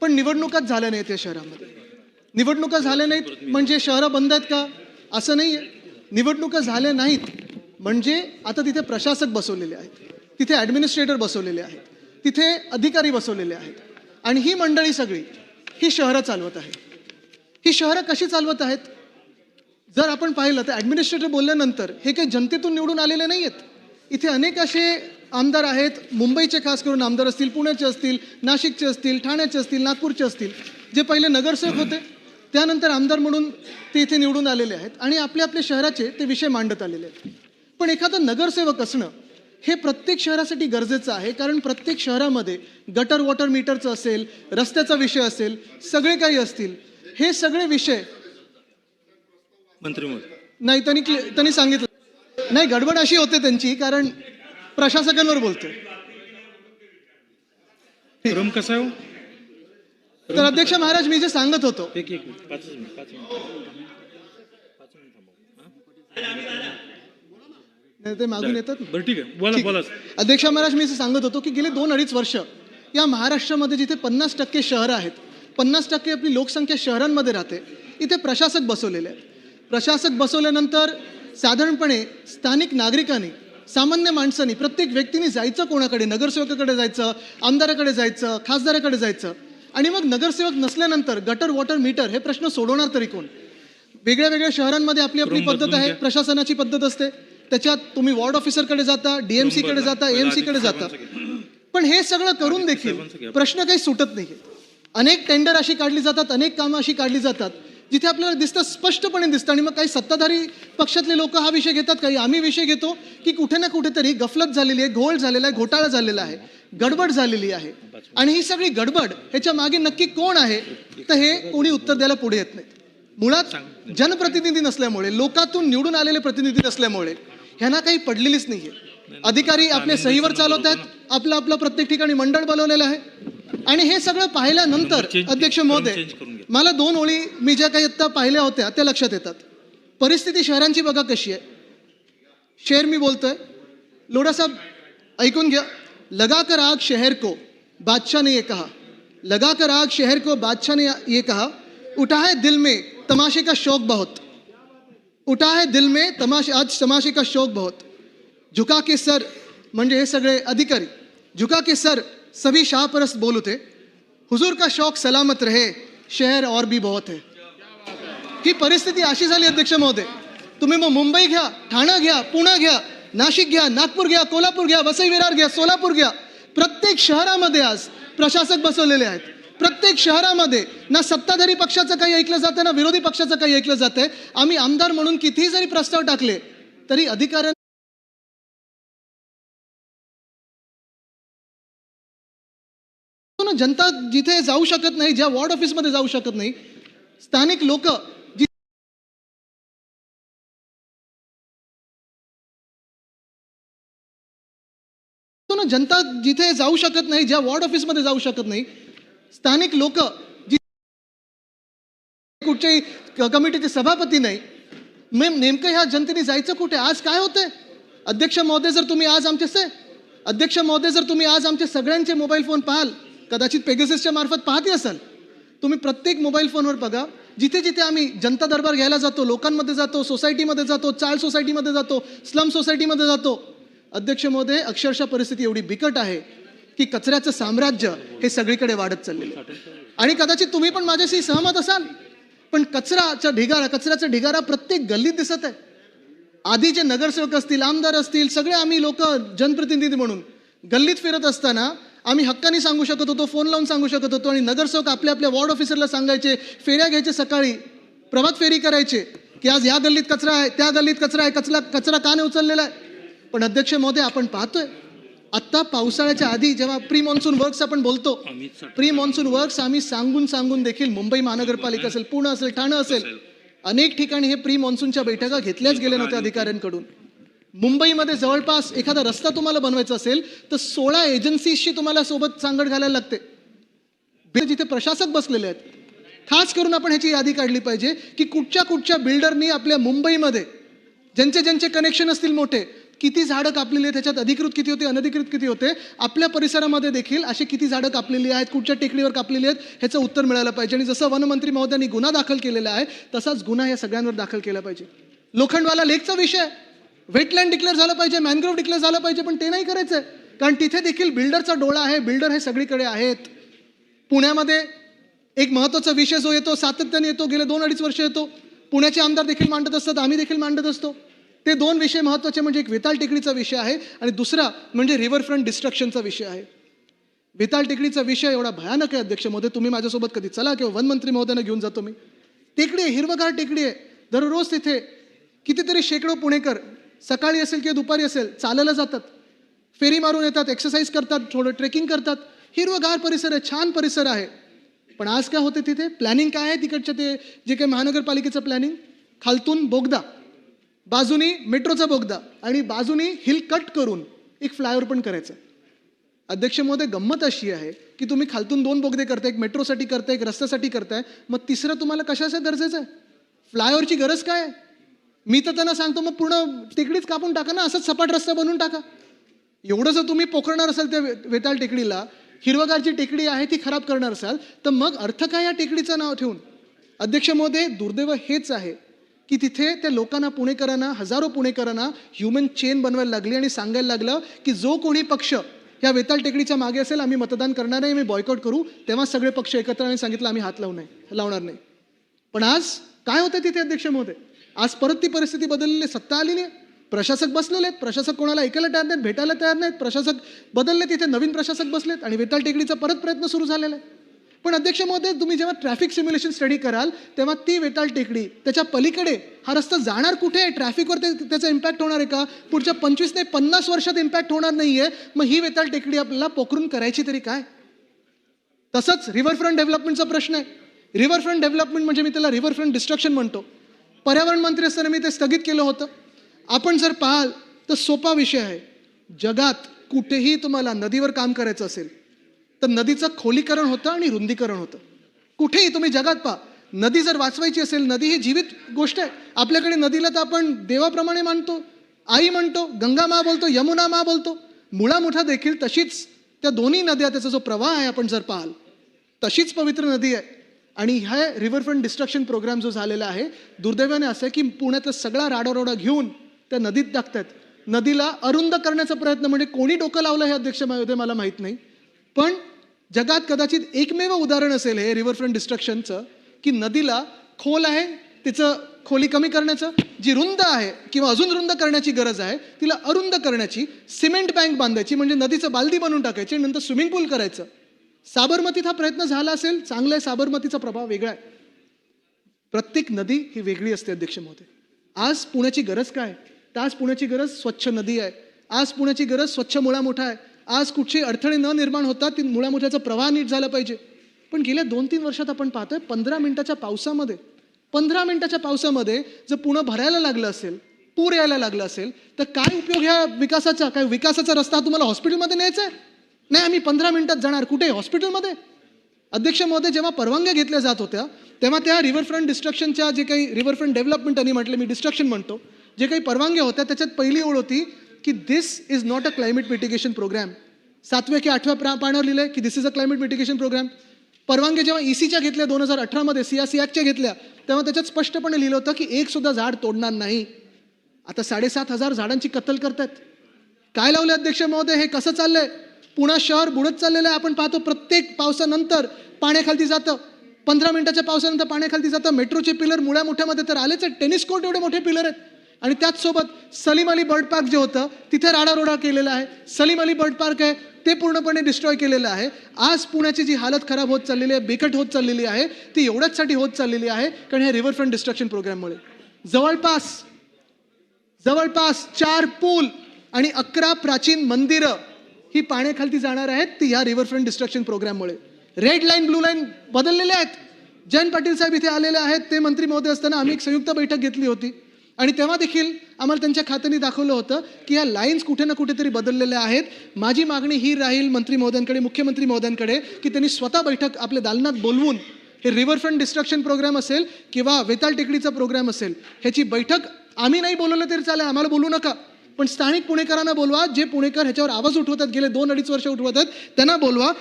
पण निवडणुकाच झाल्या नाहीत या शहरामध्ये. निवडणुका झाल्या नाहीत म्हणजे शहरं बंद आहेत का? असं नाही आहे निवडणुका झाल्या नाहीत म्हणजे आता तिथे प्रशासक बसवलेले आहेत. तिथे ॲडमिनिस्ट्रेटर बसवलेले आहेत. तिथे अधिकारी बसवलेले आहेत. आणि ही मंडळी सगळी ही शहरं चालवत आहे ही शहरं कशी चालवत आहेत? जर आपण पाहिलं तर ॲडमिनिस्ट्रेटर बोलल्यानंतर हे काही जनतेतून निवडून आलेले नाही आहेत इथे अनेक असे आमदार आहेत मुंबईचे खास करून आमदार असतील पुण्याचे असतील नाशिकचे असतील ठाण्याचे असतील नागपूरचे असतील जे पहिले नगरसेवक होते त्यानंतर आमदार म्हणून ते इथे निवडून आलेले आहेत आणि आपल्या आपल्या शहराचे ते विषय मांडत आलेले आहेत. पण एखादा नगरसेवक असणं हे प्रत्येक शहरासाठी गरजेचं आहे कारण प्रत्येक शहरामध्ये गटर वॉटर मीटरचं असेल रस्त्याचा विषय असेल सगळे काही असतील हे सगळे विषय मंत्री नाही त्यांनी त्यांनी सांगितलं. नाही गडबड अशी होते त्यांची कारण प्रशासकांवर बोलतोय. क्रम कसा हो? तर अध्यक्ष महाराज मी जे सांगत होतो. एक एक पाच पाच ते मागून येतात. बरं ठीक आहे. बोला. बोला. अध्यक्ष महाराज मी सांगत होतो की गेले दोन अडीच वर्ष या महाराष्ट्रामध्ये जिथे पन्नास टक्के शहरं आहेत पन्नास टक्के आपली लोकसंख्या शहरांमध्ये राहते इथे प्रशासक बसवलेले आहेत. प्रशासक बसवल्यानंतर साधारणपणे स्थानिक नागरिकांनी सामान्य माणसांनी प्रत्येक व्यक्तीने जायचं कोणाकडे? नगरसेवकाकडे जायचं आमदाराकडे जायचं खासदाराकडे जायचं. आणि मग नगरसेवक नसल्यानंतर गटर वॉटर मीटर हे प्रश्न सोडवणार तरी कोण? वेगळ्या वेगळ्या शहरांमध्ये आपली आपली पद्धत आहे घ्या. प्रशासनाची पद्धत असते. त्याच्यात तुम्ही वॉर्ड ऑफिसरकडे जाता डीएमसी कडे जाता एएमसी कडे जाता. पण हे सगळं करून देखील प्रश्न काही सुटत नाही अनेक टेंडर अशी काढली जातात अनेक कामं अशी काढली जातात. जिथे आपल्याला दिसतं स्पष्टपणे दिसतं आणि मग काही सत्ताधारी पक्षातले लोक हा विषय घेतात काही आम्ही विषय घेतो की कुठे ना कुठेतरी गफलत झालेली आहे घोळ झालेला आहे घोटाळा झालेला आहे गडबड झालेली आहे. आणि ही सगळी गडबड ह्याच्या मागे नक्की कोण आहे तर हे कोणी उत्तर द्यायला पुढे येत नाहीत मुळात जनप्रतिनिधी नसल्यामुळे लोकातून निवडून आलेले प्रतिनिधी नसल्यामुळे ह्यांना काही पडलेलीच नाहीये. अधिकारी आपल्या सहीवर चालवत आहेत आपलं आपलं प्रत्येक ठिकाणी मंडळ बनवलेलं आहे. आणि हे सगळं पाहिल्यानंतर अध्यक्ष महोदय. मला दोन ओळी मी ज्या काही आत्ता पाहिल्या होत्या त्या लक्षात येतात. परिस्थिती शहरांची बघा कशी आहे. शेर मी बोलतोय. लोढा साहेब ऐकून घ्या. लगा कर आग शहर को बादशाह ने ये कहा. लगा कर आग शहर को बादशाह ने ये कहा उठा है दिल में तमाशे का शौक बहुत। उठा है दिल में तमाशे आज तमाशे का शौक बहुत। झुका के सर म्हणजे हे सगळे अधिकारी। झुका के सर सभी शाहपरस बोल उठे हुजूर का शौक सलामत रहे शहर और भी बहुत है। ही परिस्थिती अशी झाली अध्यक्ष महोदय तुम्ही मग मुंबई घ्या ठाणं घ्या पुणे घ्या नाशिक घ्या नागपूर घ्या कोल्हापूर घ्या वसई विरार घ्या सोलापूर घ्या प्रत्येक शहरामध्ये आज प्रशासक बसवलेले आहेत. प्रत्येक शहरामध्ये ना सत्ताधारी पक्षाचं काही ऐकलं जातं ना विरोधी पक्षाचं काही ऐकलं जातंय आम्ही आमदार म्हणून कितीही जरी प्रस्ताव टाकले तरी अधिकाऱ्यांना जनता जिथे जाऊ शकत नाही ज्या वॉर्ड ऑफिसमध्ये जाऊ शकत नाही स्थानिक लोक जनता जिथे जाऊ शकत नाही ज्या वॉर्ड ऑफिसमध्ये जाऊ शकत नाही स्थानिक लोक कुठच्याही कमिटीचे सभापती नाही. मेम नेमकं ह्या जनतेने जायचं कुठे? आज काय होतंय? अध्यक्ष महोदय जर तुम्ही आज आमचे से अध्यक्ष महोदय जर तुम्ही आज आमचे सगळ्यांचे मोबाईल फोन पाहाल कदाचित पेगसेसच्या मार्फत पाहते असाल. तुम्ही प्रत्येक मोबाईल फोनवर बघा जिथे जिथे आम्ही जनता दरबार घ्यायला जातो लोकांमध्ये जातो सोसायटीमध्ये जातो चाळ सोसायटीमध्ये जातो स्लम सोसायटीमध्ये जातो अध्यक्ष महोदय अक्षरशः परिस्थिती एवढी बिकट आहे की कचऱ्याचं साम्राज्य हे सगळीकडे वाढत चाललेलं आणि कदाचित तुम्ही पण माझ्याशी सहमत असाल पण कचराचा ढिगारा कचऱ्याचा ढिगारा प्रत्येक गल्लीत दिसत आहे. आधी जे नगरसेवक असतील आमदार असतील सगळे आम्ही लोक जनप्रतिनिधी म्हणून गल्लीत फिरत असताना आम्ही हक्काने सांगू शकत होतो फोन लावून सांगू शकत होतो आणि नगरसेवक आपल्या आपल्या वॉर्ड ऑफिसरला सांगायचे फेऱ्या घ्यायचे सकाळी प्रभात फेरी करायचे की आज या गल्लीत कचरा आहे त्या गल्लीत कचरा आहे कचरा कचरा का नाही उचललेला आहे? पण अध्यक्ष महोदय आपण पाहतोय. आत्ता पावसाळ्याच्या आधी जेव्हा प्री मॉन्सून वर्क्स आपण बोलतो प्री मॉन्सून वर्क्स आम्ही सांगून सांगून देखील मुंबई महानगरपालिका असेल पुणे असेल ठाणे असेल अनेक ठिकाणी हे प्री मॉन्सूनच्या बैठका घेतल्याच गेल्या नव्हत्या अधिकाऱ्यांकडून. मुंबईमध्ये जवळपास एखादा रस्ता तुम्हाला बनवायचा असेल तर सोळा एजन्सीजशी तुम्हाला सोबत सांगड घालायला लागते. जिथे प्रशासक बसलेले आहेत. खास करून आपण ह्याची यादी काढली पाहिजे की कुठच्या कुठच्या बिल्डरनी आपल्या मुंबईमध्ये ज्यांचे ज्यांचे कनेक्शन असतील मोठे किती झाडं कापलेली आहेत त्याच्यात अधिकृत किती होते अनधिकृत किती होते आपल्या परिसरामध्ये देखील अशी किती झाडं कापलेली आहेत कुठच्या टेकडीवर कापलेली आहेत ह्याचं उत्तर मिळालं पाहिजे. आणि जसं वनमंत्री महोदयांनी गुन्हा दाखल केलेला आहे तसाच गुन्हा या सगळ्यांवर दाखल केला पाहिजे. लोखंडवाला लेकचा विषय वेटलँड डिक्लेअर झालं पाहिजे मॅनग्रोव्ह डिक्लेअर झालं पाहिजे पण ते नाही करायचं आहे कारण तिथे देखील बिल्डरचा डोळा आहे बिल्डर हे सगळीकडे आहेत. पुण्यामध्ये एक महत्त्वाचा विषय जो येतो सातत्याने येतो गेले दोन अडीच वर्ष येतो. पुण्याचे आमदार देखील मांडत असतात आम्ही देखील मांडत असतो. ते दोन विषय महत्त्वाचे म्हणजे एक वेताळ टेकडीचा विषय आहे आणि दुसरा म्हणजे रिव्हरफ्रंट डिस्ट्रक्शनचा विषय आहे. वेताळ टेकडीचा विषय एवढा भयानक आहे अध्यक्ष महोदय तुम्ही माझ्यासोबत कधी चला किंवा वनमंत्री महोदयांना घेऊन जातो मी टेकडी आहे हिरवगार टेकडी आहे. दररोज तिथे कितीतरी शेकडो पुणेकर सकाळी असेल किंवा दुपारी असेल चालायला जातात. फेरी मारून येतात एक्सरसाइज करतात थोडं ट्रेकिंग करतात. हिरवगार परिसर आहे छान परिसर आहे. पण आज काय होते तिथे? प्लॅनिंग काय आहे तिकडच्या ते जे काही महानगरपालिकेचं प्लॅनिंग खालतून बोगदा. बाजूनी मेट्रोचा बोगदा आणि बाजूनी हिल कट करून एक फ्लायओव्हर पण करायचं. अध्यक्ष महोदय गंमत अशी आहे की तुम्ही खालतून दोन बोगदे करताय एक मेट्रोसाठी करताय एक रस्त्यासाठी करताय. मग तिसरं तुम्हाला कशाचं गरजेचं आहे? फ्लायओव्हरची गरज काय आहे? मी तर त्यांना सांगतो मग पूर्ण टेकडीच कापून टाका ना असंच सपाट रस्ता बनवून टाका. एवढं जर तुम्ही पोखरणार असाल त्या वे- वेताळ टेकडीला हिरवगारची टेकडी आहे ती खराब करणार असाल तर मग अर्थ काय या टेकडीचं नाव ठेवून? अध्यक्ष महोदय दुर्दैव हेच आहे की तिथे त्या लोकांना पुणेकरांना हजारो पुणेकरांना ह्युमन चेन बनवायला लागली आणि सांगायला लागलं की जो कोणी पक्ष या वेताळ टेकडीच्या मागे असेल आम्ही मतदान करणार नाही आम्ही बॉयकॉट करू तेव्हा सगळे पक्ष एकत्र आणि सांगितलं आम्ही हात लावू नाही लावणार नाही. पण आज काय होतं तिथे अध्यक्ष महोदय? आज परत ती परिस्थिती बदललेली सत्ता आलेली आहे. प्रशासक बसलेले आहेत. प्रशासक कोणाला ऐकायला तयार नाहीत भेटायला तयार नाहीत. प्रशासक बदलले तिथे नवीन प्रशासक बसलेत आणि वेताल टेकडीचा परत प्रयत्न सुरू झालेला आहे. पण अध्यक्ष महोदय तुम्ही जेव्हा ट्रॅफिक सिम्युलेशन स्टडी कराल तेव्हा ती वेताल टेकडी त्याच्या पलीकडे हा रस्ता जाणार कुठे आहे? ट्रॅफिकवर ते त्याचा इम्पॅक्ट होणार आहे का? पुढच्या पंचवीस ते पन्नास वर्षात इम्पॅक्ट होणार नाहीये. मग ही वेताळ टेकडी आपल्याला पोखरून करायची तरी काय? तसंच रिव्हरफ्रंट डेव्हलपमेंटचा प्रश्न आहे. रिव्हरफ्रंट डेव्हलपमेंट म्हणजे मी त्याला रिव्हरफ्रंट डिस्ट्रक्शन म्हणतो. पर्यावरण मंत्री असताना मी ते स्थगित केलं होतं. आपण जर पाहाल तर सोपा विषय आहे. जगात कुठेही तुम्हाला नदीवर काम करायचं असेल तर नदीचं खोलीकरण होतं आणि रुंदीकरण होतं. कुठेही तुम्ही जगात पहा नदी जर वाचवायची असेल नदी ही जीवित गोष्ट आहे. आपल्याकडे नदीला तर आपण देवाप्रमाणे मानतो आई म्हणतो गंगा मा बोलतो यमुना मा बोलतो. मुळा मुठा देखील तशीच त्या दोन्ही नद्या त्याचा जो प्रवाह आहे आपण जर पाहाल तशीच पवित्र नदी आहे. आणि ह्या रिव्हरफ्रंट डिस्ट्रक्शन प्रोग्राम जो झालेला आहे दुर्दैवाने असं आहे की पुण्यातला सगळा राडारोडा घेऊन त्या नदीत टाकतात. नदीला अरुंद करण्याचा प्रयत्न म्हणजे कोणी डोकं लावलं हे अध्यक्ष महोदय मला माहीत नाही. पण जगात कदाचित एकमेव उदाहरण असेल हे रिव्हरफ्रंट डिस्ट्रक्शनचं की नदीला खोल आहे तिचं खोली कमी करण्याचं जी रुंद आहे किंवा अजून रुंद करण्याची गरज आहे तिला अरुंद करण्याची सिमेंट बँक बांधायची म्हणजे नदीचं बालदी बनवून टाकायची आणि नंतर स्विमिंग पूल करायचं. साबरमतीत हा प्रयत्न झाला असेल चांगला आहे साबरमतीचा प्रभाव वेगळा आहे. प्रत्येक नदी ही वेगळी असते अध्यक्ष महोदय. आज पुण्याची गरज काय? तर आज पुण्याची गरज स्वच्छ नदी आहे. आज पुण्याची गरज स्वच्छ मुळा मोठा आहे. आज कुठचे अडथळे न निर्माण होता ती मुळा मोठ्याचा प्रवाह नीट झाला पाहिजे. पण गेल्या दोन तीन वर्षात आपण पाहतोय पंधरा मिनिटाच्या पावसामध्ये पंधरा मिनिटाच्या पावसामध्ये जर पुणं भरायला लागलं असेल पूर यायला लागला असेल तर काय उपयोग ह्या विकासाचा काय विकासाचा रस्ता तुम्हाला हॉस्पिटलमध्ये न्यायचा आहे? नाही आम्ही पंधरा मिनिटात जाणार. कुठे? हॉस्पिटलमध्ये? अध्यक्ष महोदय जेव्हा परवानग्या घेतल्या जात होत्या तेव्हा त्या रिव्हरफ्रंट डिस्ट्रक्शनच्या जे काही रिव्हरफ्रंट डेव्हलपमेंट आणि म्हटलं मी डिस्ट्रक्शन म्हणतो जे काही परवानग्या होत्या त्याच्यात पहिली ओळ होती की this is not a climate mitigation program सातव्या की आठव्या प्रा पानावर लिहिलंय की this is a climate mitigation program परवानग्या जेव्हा ईसीच्या घेतल्या दोन हजार अठरामध्ये सियासी ॲक्टच्या घेतल्या तेव्हा त्याच्यात स्पष्टपणे लिहिलं होतं की एक सुद्धा झाड तोडणार नाही. आता साडेसात हजार झाडांची कत्तल करतात काय लावले अध्यक्ष महोदय? हे कसं चाललंय? पुणा शहर बुडत चाललेलं आहे. आपण पाहतो प्रत्येक पावसानंतर पाण्याखालती जातं. पंधरा मिनिटाच्या पावसानंतर पाण्याखालती जातं. मेट्रोचे पिलर मुळ्या मोठ्यामध्ये तर आलेच आहेत. टेनिस कोर्ट एवढे मोठे पिलर आहेत. आणि त्याचसोबत सलीम अली बर्ड पार्क जे होतं तिथे राडारोडा केलेला आहे. सलीम अली बर्ड पार्क आहे ते पूर्णपणे डिस्ट्रॉय केलेलं आहे. आज पुण्याची जी हालत खराब होत चाललेली आहे बिकट होत चाललेली आहे ती एवढ्याचसाठी होत चाललेली आहे कारण ह्या रिव्हरफ्रंट डिस्ट्रक्शन प्रोग्राममुळे जवळपास जवळपास चार पूल आणि अकरा प्राचीन मंदिरं ही पाण्याखालती जाणार आहेत ती ह्या रिव्हरफ्रंट डिस्ट्रक्शन प्रोग्राममुळे रेड लाईन ब्लू लाईन बदललेल्या आहेत. जयंत पाटील साहेब इथे आलेले आहेत. ते मंत्री महोदय असताना आम्ही एक संयुक्त बैठक घेतली होती. आणि तेव्हा देखील आम्हाला त्यांच्या खात्याने दाखवलं होतं की या लाईन्स कुठे ना कुठेतरी बदललेल्या आहेत. माझी मागणी ही राहील मंत्री महोदयांकडे मुख्यमंत्री महोदयांकडे की त्यांनी स्वतः बैठक आपल्या दालनात बोलवून हे रिव्हरफ्रंट डिस्ट्रक्शन प्रोग्राम असेल किंवा वेताळ टेकडीचा प्रोग्राम असेल ह्याची बैठक आम्ही नाही बोलवलं तरी चालेल आम्हाला बोलू नका. पण स्थानिक पुणेकरांना बोलवा जे पुणेकर ह्याच्यावर आवाज उठवतात गेले दोन अडीच वर्ष उठवतात त्यांना बोलवा